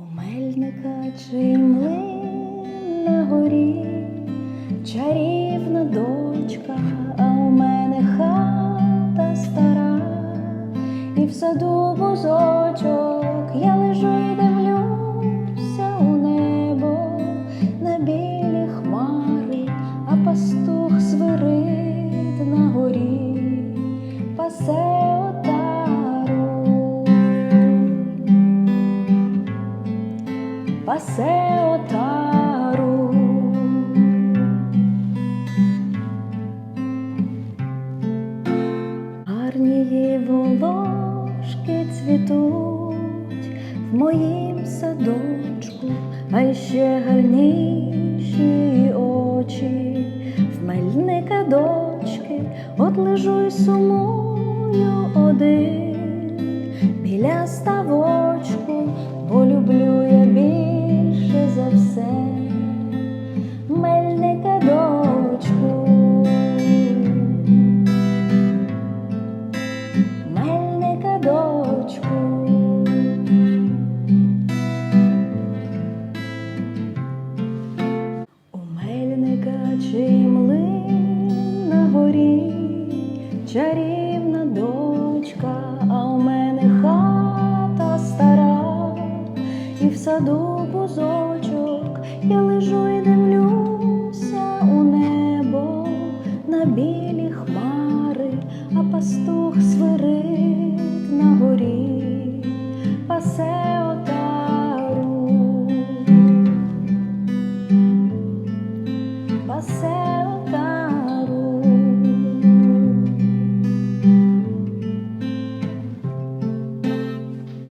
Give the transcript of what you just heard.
У мельника чи млин на горі, чарівна дочка, а у мене хата стара, і в саду бузочок пасе отару. Гарні волошки цвітуть в моїм садочку, а ще гарніші очі в мельника дочки, от лежу й сумую один біля ставочку, чарівна дочка, а у мене хата стара, і в саду бузочок я лежу і дивлюся у небо на білі хмари, а пастух свирить на горі. пасе